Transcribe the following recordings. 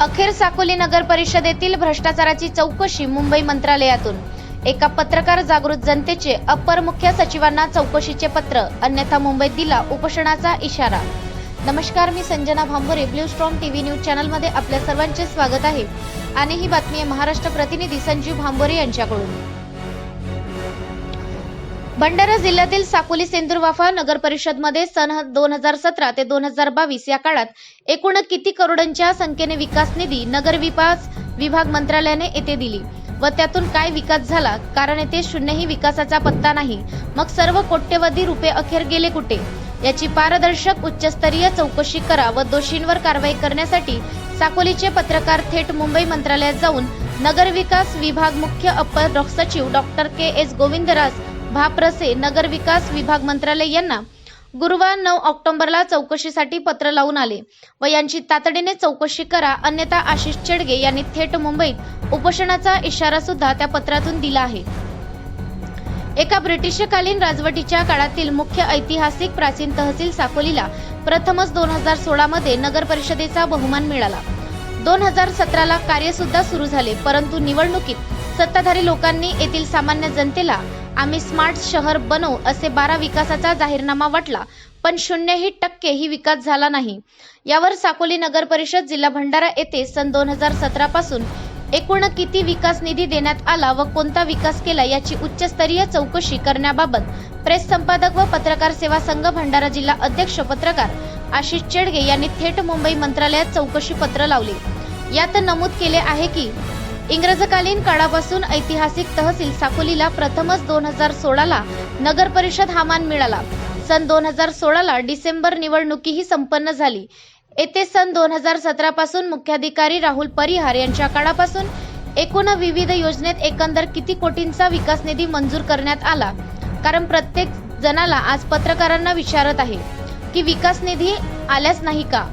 अखेर साकोली नगर परिषदेतील भ्रष्टाचाराची चौकशी मुंबई मंत्रालयातून. एका पत्रकार जागृत जनतेचे अपर मुख्य सचिवांना चौकशीचे पत्र अन्यथा मुंबईत दिला उपोषणाचा इशारा. नमस्कार मी Sanjana Bhambore blue strong TV news चॅनलमध्ये आपल्या सर्वांचे स्वागत आहे. आणि ही बातमी आहे महाराष्ट्र प्रतिनिधी संजीव भांबोरे यांच्याकडून. भंडारा जिल्ह्यातील साकोली सेंदूरवाफा नगर परिषदमध्ये सन दोन हजार सतरा ते दोन हजार बावीस या काळात एकूण किती करोडांच्या संख्येने विकास निधी नगर विकास विभाग मंत्रालयाने येथे दिली व त्यातून काय विकास झाला? कारण येथे शून्यही विकासाचा पत्ता नाही. मग सर्व कोट्यवधी रुपये अखेर गेले कुठे? याची पारदर्शक उच्चस्तरीय चौकशी करा व दोषींवर कारवाई करण्यासाठी साकोलीचे पत्रकार थेट मुंबई मंत्रालयात जाऊन नगर विकास विभाग मुख्य अप्पर सचिव डॉक्टर के एस गोविंदराज भाप्रसे नगर विकास विभाग मंत्रालय यांना गुरुवार नऊ ऑक्टोबरला चौकशीसाठी पत्र लावून आले व यांची तातडीने चौकशी करा अन्यथा आशिष चेडगे यांनी थेट मुंबईत उपोषणाचा इशारा सुद्धा त्या पत्रातून दिला आहे. एका ब्रिटिशकालीन राजवटीच्या काळातील मुख्य ऐतिहासिक प्राचीन तहसील साकोलीला प्रथमच दोन हजार सोळा मध्ये नगर परिषदेचा बहुमान मिळाला. दोन हजार सतराला कार्य सुद्धा सुरू झाले परंतु निवडणुकीत सत्ताधारी लोकांनी येथील सामान्य जनतेला आम्ही स्मार्ट शहर बनवू असे बारा विकासाचा जाहीरनामा वाटला पण शून्यही टक्के ही विकास झाला नाही. यावर साकोली नगर परिषद जिल्हा भंडारा येथे सन दोन हजार सतरा पासून एकूण किती विकास निधी देण्यात आला व कोणता विकास केला याची उच्चस्तरीय चौकशी करण्याबाबत प्रेस संपादक व पत्रकार सेवा संघ भंडारा जिल्हा अध्यक्ष पत्रकार आशिष चेडगे यांनी थेट मुंबई मंत्रालयात चौकशी पत्र लावले. यात नमूद केले आहे की इंग्रजकालीन काळापासून ऐतिहासिक तहसील साकोलीला प्रथमच दोन हजार सोळाला नगर परिषद हा मान मिळाला. सन दोन हजार सोळाला डिसेंबर निवडणुकीही संपन्न झाली. येथे सन दोन हजार सतरा पासून मुख्याधिकारी राहुल परिहार यांच्या काळापासून एकूण विविध योजनेत एकंदर किती कोटींचा विकास निधी मंजूर करण्यात आला? कारण प्रत्येक जणाला आज पत्रकारांना विचारत आहे की विकास निधी आल्याच नाही का?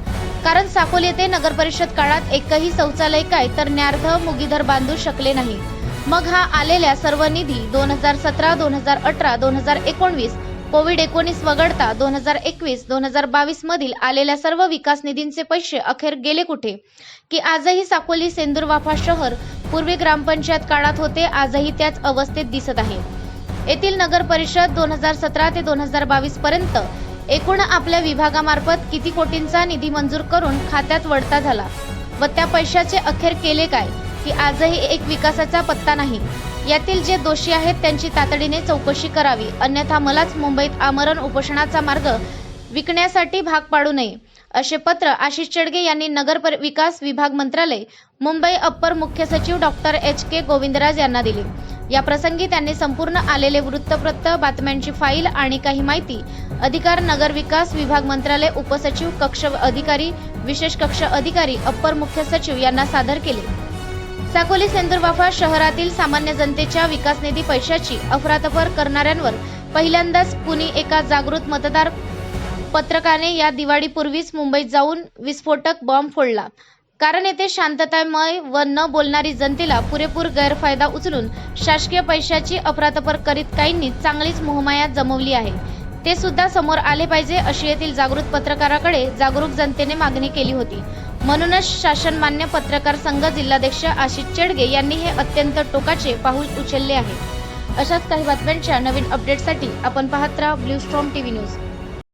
कारण साकोली येथे नगर परिषद काळात एकही शौचालय काय तर न्यार्ध मुगीधर बांधू शकले नाही. मग हा आलेल्या सर्व निधी दोन हजार सतरा दोन हजार अठरा दोन हजार एकोणवीस कोविड एकोणीस वगळता दोन हजार एकवीस दोन हजार बावीस मधील आलेल्या सर्व विकास निधींचे पैसे अखेर गेले कुठे? की आजही साकोली सेंदूरवाफा शहर पूर्वी ग्रामपंचायत काळात होते आजही त्याच अवस्थेत दिसत आहे. येथील नगर परिषद दोन हजार सतरा ते दोन हजार बावीस पर्यंत एकूण आपल्या विभागामार्फत किती कोटींचा निधी मंजूर करून खात्यात वळता झाला व त्या पैशाचे अखेर केले काय की आजही एक विकासाचा पत्ता नाही. यातील जे दोषी आहेत त्यांची तातडीने चौकशी करावी अन्यथा मलाच मुंबईत आमरण उपोषणाचा मार्ग विकण्यासाठी भाग पाडू नये असे पत्र आशिष चेडगे यांनी नगर विकास विभाग मंत्रालय मुंबई अप्पर मुख्य सचिव डॉक्टर एच के गोविंदराज यांना दिले. या प्रसंगी त्यांनी संपूर्ण आलेले वृत्तपत्र बातम्यांची फाईल आणि काही माहिती. अधिकार नगर विकास विभाग मंत्रालय उपसचिव कक्ष अधिकारी विशेष कक्ष अधिकारी अप्पर मुख्य सचिव यांना सादर केले. साकोली सेंदुरबाफा शहरातील सामान्य जनतेच्या विकास निधी पैशाची अफरातफर करणाऱ्यांवर पहिल्यांदाच कुणी एका जागृत मतदार पत्रकाने या दिवाळीपूर्वीच मुंबईत जाऊन विस्फोटक बॉम्ब फोडला. कारण येथे शांततामय व न बोलणारी जनतेला पुरेपूर गैरफायदा उचलून शासकीय पैशाची अफरातफर करीत काहींनी चांगलीच मोहमाया जमवली आहे. ते सुद्धा समोर आले पाहिजे अशी येथील जागृत पत्रकाराकडे जागरूक जनतेने मागणी केली होती. म्हणूनच शासनमान्य पत्रकार संघ जिल्हाध्यक्ष आशिष चेडगे यांनी हे अत्यंत टोकाचे पाऊल उचलले आहे. अशाच काही बातम्यांच्या नवीन अपडेटसाठी आपण पाहत राहा ब्ल्यू स्ट्रॉम टीव्ही न्यूज.